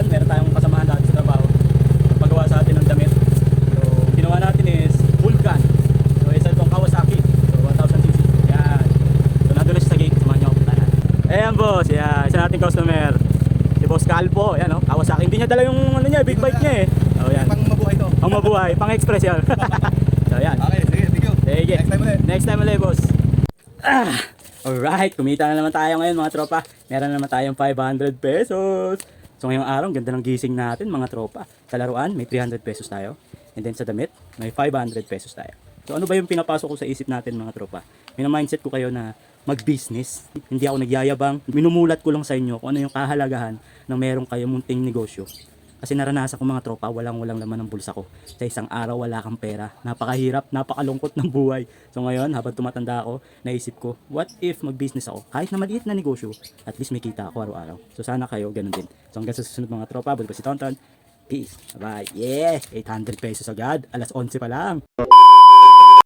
nakaraan, meron tayong kasamahan dati sa trabaho. Pagawa sa atin ng damit. So, ginawa natin is full gun. So, isa itong Kawasaki. So, 1000cc. Yan. So, nandun na siya sa gate. Samahan niyo ako puntahan. Ayan, boss. Yan. Isa nating customer. Si Boss Calpo. Yan, oh. Kawasaki. Hindi niya dala yung ano niya, big bike niya eh. So, yan. Pang mabuhay to. Pang mabuhay. Pang express yan. so, yan. Okay, sige. Thank you. Sige. Next time ulit. Next time ulit, boss. Ah! Alright, kumita na naman tayo ngayon mga tropa. Meron na naman tayong 500 pesos. So ngayong araw, ganda ng gising natin mga tropa. Sa laruan, may 300 pesos tayo. And then sa damit, may 500 pesos tayo. So ano ba yung pinapasok ko sa isip natin mga tropa? Mina-mindset ko kayo na mag-business. Hindi ako nagyayabang. Minumulat ko lang sa inyo kung ano yung kahalagahan ng meron kayo munting negosyo. Kasi naranasan ko mga tropa, walang-walang laman ng bulsa ko. Sa isang araw, wala kang pera. Napakahirap, napakalungkot ng buhay. So ngayon, habang tumatanda ako, naisip ko, what if mag-business ako? Kahit na maliit na negosyo, at least may kita ako araw-araw. So sana kayo, ganun din. So hanggang sa susunod mga tropa, balik ko si Tonton. Peace. Bye. Yeah! 800 pesos agad. Alas 11 pa lang.